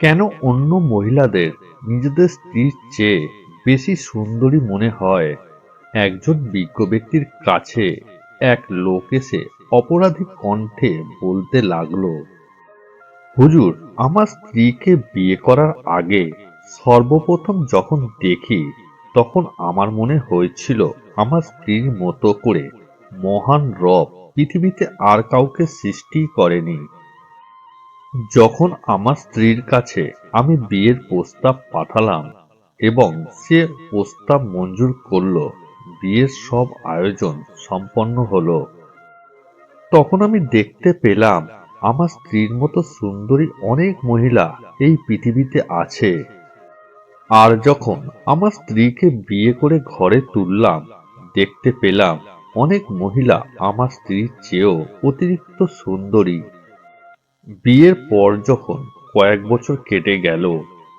কেন অন্য মহিলাদের নিজেদের স্ত্রীর চেয়ে বেশি সুন্দরী মনে হয়? একজন বিজ্ঞ ব্যক্তির কাছে এক লোক এসে অপরাধী কণ্ঠে বলতে লাগল, হুজুর, আমার স্ত্রীকে বিয়ে করার আগে সর্বপ্রথম যখন দেখি, তখন আমার মনে হয়েছিল আমার স্ত্রীর মতো করে মহান রব পৃথিবীতে আর কাউকে সৃষ্টি করেনি। যখন আমার স্ত্রীর কাছে আমি বিয়ের প্রস্তাব পাঠালাম এবং সে প্রস্তাব মঞ্জুর করল, বিয়ের সব আয়োজন সম্পন্ন হলো, তখন আমি দেখতে পেলাম আমার স্ত্রীর মতো সুন্দরী অনেক মহিলা এই পৃথিবীতে আছে। আর যখন আমার স্ত্রীকে বিয়ে করে ঘরে তুললাম, দেখতে পেলাম অনেক মহিলা আমার স্ত্রীর চেয়েও অতিরিক্ত সুন্দরী বিয়ের পর যখন কয়েক বছর কেটে গেল,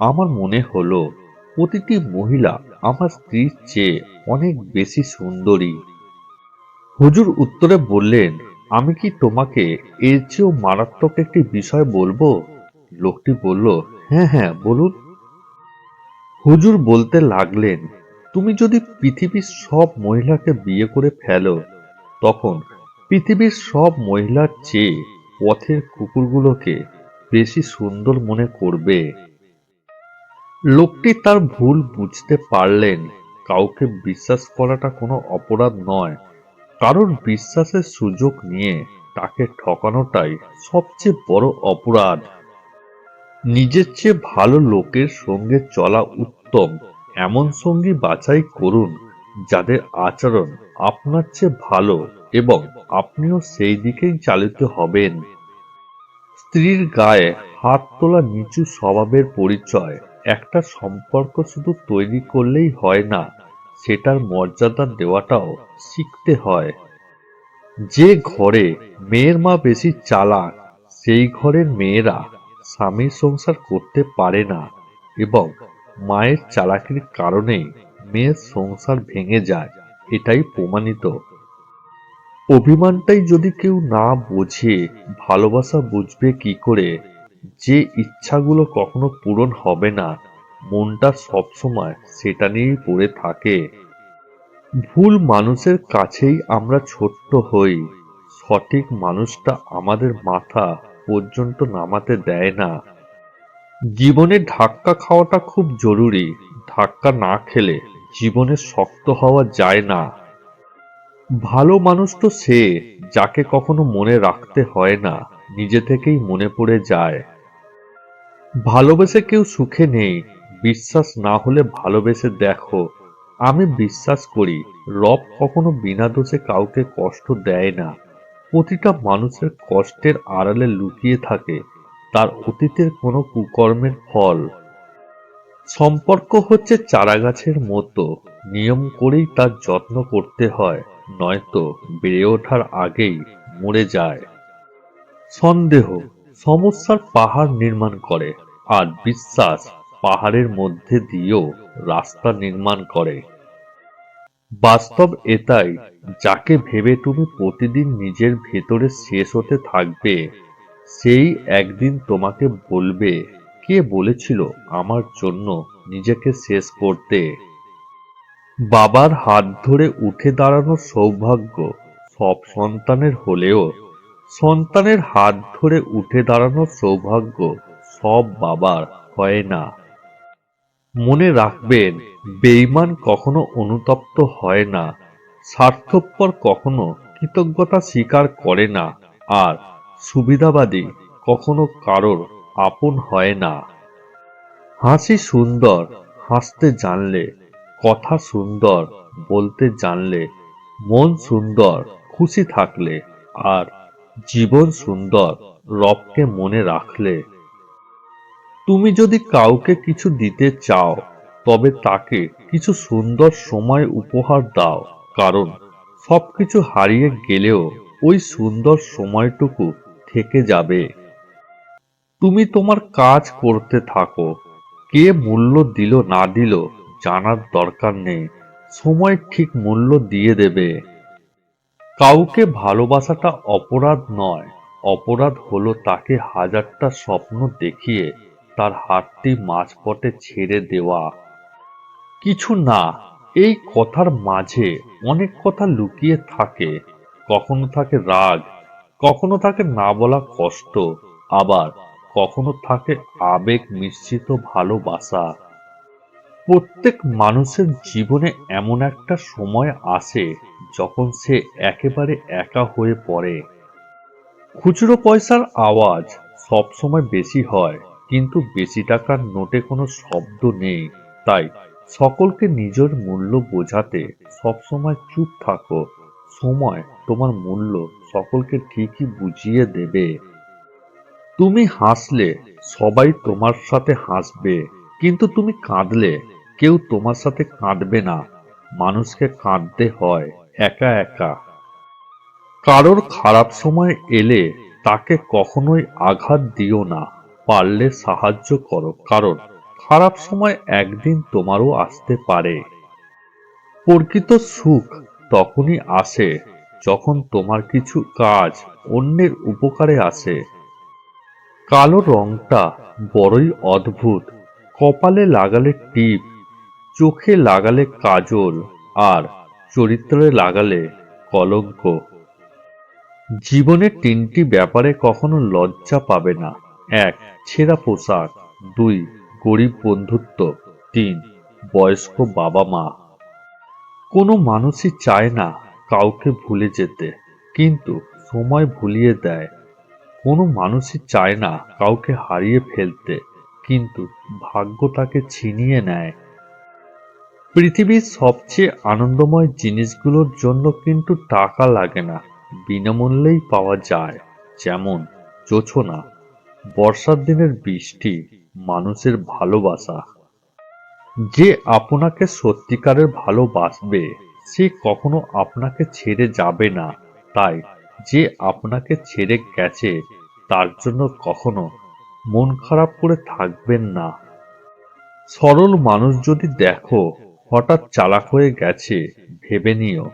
আমার মনে হলো, প্রতিটি মহিলা আমার স্ত্রীর চেয়ে অনেক বেশি সুন্দরী। হুজুর উত্তরে বললেন, আমি কি তোমাকে এর চেয়েও মারাত্মক একটি বিষয় বলব? লোকটি বলল হ্যাঁ হ্যাঁ বলুন। হুজুর বলতে লাগলেন, তুমি যদি পৃথিবীর সব মহিলাকে বিয়ে করে ফেলো, তখন পৃথিবীর সব মহিলার চেয়ে পথের কুকুরগুলোকে বেশি সুন্দর মনে করবে। লোকটি তার ভুল বুঝতে পারলেন। কাউকে বিশ্বাস করাটা কোনো অপরাধ নয়। কারণ বিশ্বাসের সুযোগ নিয়ে তাকে ঠকানোটাই সবচেয়ে বড় অপরাধ। নিজের চেয়ে ভালো লোকের সঙ্গে চলা উত্তম। এমন সঙ্গী বাছাই করুন। যাদের আচরণ আপনার চেয়ে ভালো এবং আপনিও সেই দিকেই চালিত হবেন। স্ত্রীর গায়ে হাত তোলা নিচু স্বভাবের পরিচয়, একটা সম্পর্ক শুধু তৈরি করলেই হয় না, সেটার মর্যাদা দেওয়াটাও শিখতে হয়। যে ঘরে মেয়ের মা বেশি চালাক, সেই ঘরের মেয়েরা স্বামীর সংসার করতে পারে না এবং মায়ের চালাকির কারণেই মেয়ের সংসার ভেঙে যায়, এটাই প্রমাণিত। অভিমানটাই যদি কেউ না বোঝে, ভালোবাসা বুঝবে কি করে? যে ইচ্ছাগুলো কখনো পূরণ হবে না, মনটা সবসময় সেটা নিয়েই পড়ে থাকে। ভুল মানুষের কাছেই আমরা ছোট্ট হই, সঠিক মানুষটা আমাদের মাথা পর্যন্ত নামাতে দেয় না। জীবনে ধাক্কা খাওয়াটা খুব জরুরি, ধাক্কা না খেলে জীবনে শক্ত হওয়া যায় না। ভালো মানুষ তো সে যাকে কখনো মনে রাখতে হয় না, নিজে থেকেই মনে পড়ে যায়। ভালোবেসে কেউ সুখে নেই, বিশ্বাস না হলে ভালোবেসে দেখো। আমি বিশ্বাস করি, রব কখনো বিনা দোষে কাউকে কষ্ট দেয় না। প্রতিটা মানুষের কষ্টের আড়ালে লুকিয়ে থাকে, তার অতীতের কোনো কুকর্মের ফল। সম্পর্ক হচ্ছে চারাগাছের মতো। নিয়ম করেই তার যত্ন করতে হয়, নয়তো বেড়ে ওঠার আগেই মরে যায়। সন্দেহ, সমস্যার পাহাড় নির্মাণ করে আর বিশ্বাস পাহাড়ের মধ্যে দিয়েও রাস্তা নির্মাণ করে। বাস্তব এটাই, যাকে ভেবে তুমি প্রতিদিন নিজের ভেতরে শেষ হতে থাকবে, সেই একদিন তোমাকে বলবে কে বলেছিল আমার জন্য নিজেকে শেষ করতে? বাবার হাত ধরে উঠে দাঁড়ানোর সৌভাগ্য সব সন্তানের হলেও, সন্তানের হাত ধরে উঠে দাঁড়ানোর সৌভাগ্য সব বাবার হয় না। মনে রাখবেন বেইমান কখনো অনুতপ্ত হয় না, স্বার্থপর কখনো কৃতজ্ঞতা স্বীকার করে না, আর সুবিধাবাদী কখনো কারোর আপন হয় না। হাসি সুন্দর, হাসতে জানলে, কথা সুন্দর বলতে জানলে, মন সুন্দর, খুশি থাকলে আর জীবন সুন্দর রবকে মনে রাখলে। তুমি যদি কাউকে কিছু দিতে চাও, তবে তাকে কিছু সুন্দর সময় উপহার দাও, কারণ সবকিছু হারিয়ে গেলেও ওই সুন্দর সময়টুকু থেকে যাবে। তুমি তোমার কাজ করতে থাকো। কে মূল্য দিল না দিল জানার দরকার নেই। সময় ঠিক মূল্য দিয়ে দেবে। কাউকে ভালোবাসাটা অপরাধ নয়। অপরাধ হলো তাকে হাজারটা স্বপ্ন দেখিয়ে তার হাতটি মাঝপটে ছেড়ে দেওয়া। কিছু না, এই কথার মাঝে অনেক কথা লুকিয়ে থাকে। কখনো থাকে রাগ, কখনো থাকে না বলা কষ্ট, আবার কখনো থাকে আবেগ মিশ্রিত ভালোবাসা। প্রত্যেক মানুষের জীবনে এমন একটা সময় আসে যখন সে একেবারে একা হয়ে পড়ে। খুচরো পয়সার আওয়াজ সবসময় বেশি হয়, কিন্তু বেশি টাকার নোটে কোনো শব্দ নেই। তাই সকলকে নিজের মূল্য বোঝাতে সবসময় চুপ থাকো। সময় তোমার মূল্য সকলকে ঠিকই বুঝিয়ে দেবে। তুমি হাসলে, সবাই তোমার সাথে হাসবে। কিন্তু তুমি কাঁদলে, কেউ তোমার সাথে কাঁদবে না। মানুষকে কাঁদতে হয় একা একা। কারোর খারাপ সময় এলে তাকে কখনোই আঘাত দিও না। পারলে সাহায্য করো, কারণ খারাপ সময় একদিন তোমারও আসতে পারে। প্রকৃত সুখ তখনই আসে যখন তোমার কিছু কাজ অন্যের উপকারে আসে। কালো রংটা বড়ই অদ্ভুত। কপালে লাগালে টিপ, চোখে লাগালে কাজল, আর চরিত্রে লাগালে কলঙ্ক। জীবনের তিনটি ব্যাপারে কখনো লজ্জা পাবে না। এক ছেঁড়া পোশাক। দুই, গরিব বন্ধুত্ব। তিন, বয়স্ক বাবা মা কোনো মানুষই চায় না কাউকে ভুলে যেতে, কিন্তু সময় ভুলিয়ে দেয়। কোনো মানুষই চায় না কাউকে হারিয়ে ফেলতে, কিন্তু ভাগ্য তাকে ছিনিয়ে নেয়। পৃথিবীর সবচেয়ে আনন্দময় জিনিসগুলোর জন্য কিন্তু টাকা লাগে না, বিনামূল্যেই পাওয়া যায়, যেমন জোছনা বর্ষার দিনের বৃষ্টি, মানুষের ভালোবাসা। যে আপনাকে সত্যিকারের ভালোবাসবে, সে কখনো আপনাকে ছেড়ে যাবে না, তাই যে আপনাকে ছেড়ে গেছে, তার জন্য কখনো মন খারাপ করে থাকবেন না। সরল মানুষ যদি দেখো, হঠাৎ চালাক হয়ে গেছে, ভেবে নিও,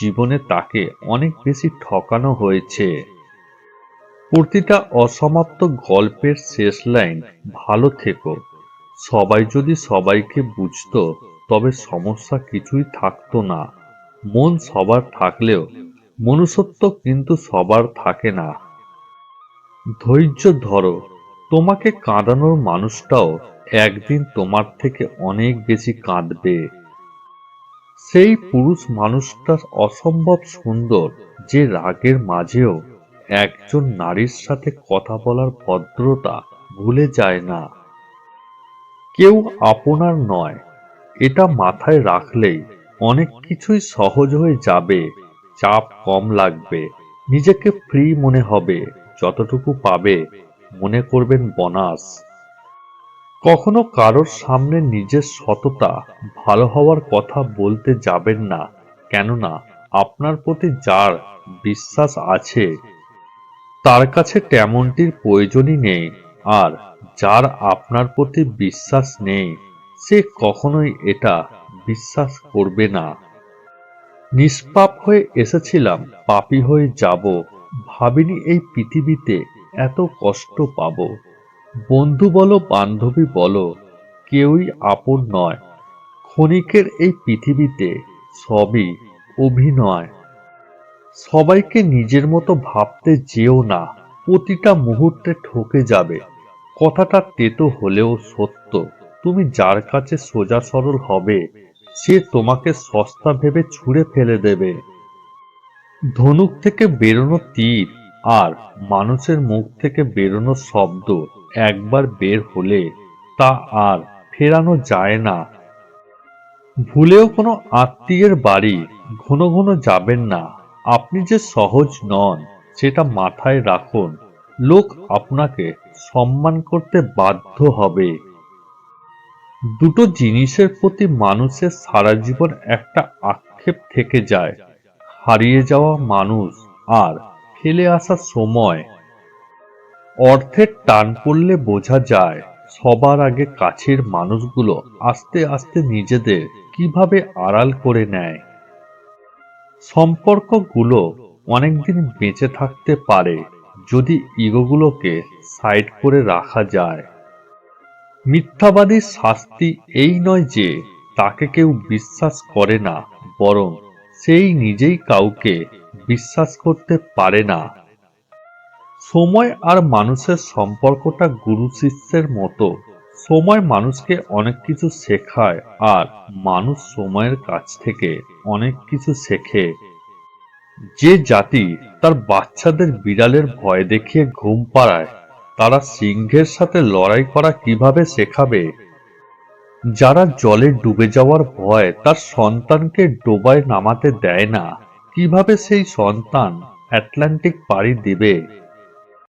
জীবনে তাকে অনেক বেশি ঠকানো হয়েছে। প্রতিটা অসমাপ্ত গল্পের শেষ লাইন, ভালো থেকো। সবাই যদি সবাইকে বুঝতো, তবে সমস্যা কিছুই থাকতো না। মন সবার থাকলেও মনুষ্যত্ব কিন্তু সবার থাকে না। ধৈর্য ধরো, তোমাকে কাঁদানোর মানুষটাও একদিন তোমার থেকে অনেক বেশি কাঁদবে। সেই পুরুষ মানুষটা অসম্ভব সুন্দর যে রাগের মাঝেও একজন নারীর সাথে কথা বলার ভদ্রতা ভুলে যায় না। কেউ আপনার নয়, এটা মাথায় রাখলেই অনেক কিছুই সহজ হয়ে যাবে। চাপ কম লাগবে। নিজেকে ফ্রি মনে হবে, যতটুকু পাবে, মনে করবেন বোনাস কখনো কারোর সামনে নিজের সততা, ভালো হওয়ার কথা বলতে যাবেন না, কেননা আপনার প্রতি যার বিশ্বাস আছে, তার কাছে তেমনটির প্রয়োজনই নেই, আর যার আপনার প্রতি বিশ্বাস নেই, সে কখনোই এটা বিশ্বাস করবে না। নিষ্পাপ হয়ে এসেছিলাম, পাপী হয়ে যাব। ভাবিনি এই পৃথিবীতে এত কষ্ট পাব। বন্ধু বলো, বান্ধবী বলো, কেউই আপন নয়। ক্ষণিকের এই পৃথিবীতে সবই অভিনয়। সবাইকে নিজের মতো ভাবতে যেও না, প্রতিটা মুহূর্তে ঠকে যাবে। কথাটা তেতো হলেও সত্য। তুমি যার কাছে সোজা সরল হবে সে তোমাকে সস্তা ভেবে ছুঁড়ে ফেলে দেবে। ধনুক থেকে বেরোনো তীর আর মানুষের মুখ থেকে বেরোনো শব্দ একবার বের হলে তা আর ফেরানো যায় না। ভুলেও কোনো আত্মীয়ের বাড়ি ঘন ঘন যাবেন না। আপনি যে সহজ নন, সেটা মাথায় রাখুন। লোক আপনাকে সম্মান করতে বাধ্য হবে। দুটো জিনিসের প্রতি মানুষের সারা জীবন একটা আক্ষেপ থেকে যায়। হারিয়ে যাওয়া মানুষ আর ফেলে আসা সময়। অর্থের টান পড়লে বোঝা যায়, সবার আগে কাছের মানুষগুলো আস্তে আস্তে নিজেদের কীভাবে আড়াল করে নেয়। সম্পর্কগুলো অনেকদিন বেঁচে থাকতে পারে, যদি ইগোগুলোকে সাইড করে রাখা যায়। মিথ্যাবাদীর শাস্তি এই নয় যে তাকে কেউ বিশ্বাস করে না, বরং সেই নিজেই কাউকে বিশ্বাস করতে পারে না। সময় আর মানুষের সম্পর্কটা গুরু শিষ্যের মতো। সময় মানুষকে অনেক কিছু শেখায় আর মানুষ সময়ের কাছ থেকে অনেক কিছু শেখে। যে জাতি তার বাচ্চাদের বিড়ালের ভয় দেখিয়ে ঘুম পাড়ায় সিংহের সাথে লড়াই করা কীভাবে শেখাবে? যারা জলে ডুবে যাওয়ার ভয় তার সন্তানকে ডোবায় নামাতে দেয় না, কীভাবে সেই সন্তান অ্যাটলান্টিক পাড়ি দিবে?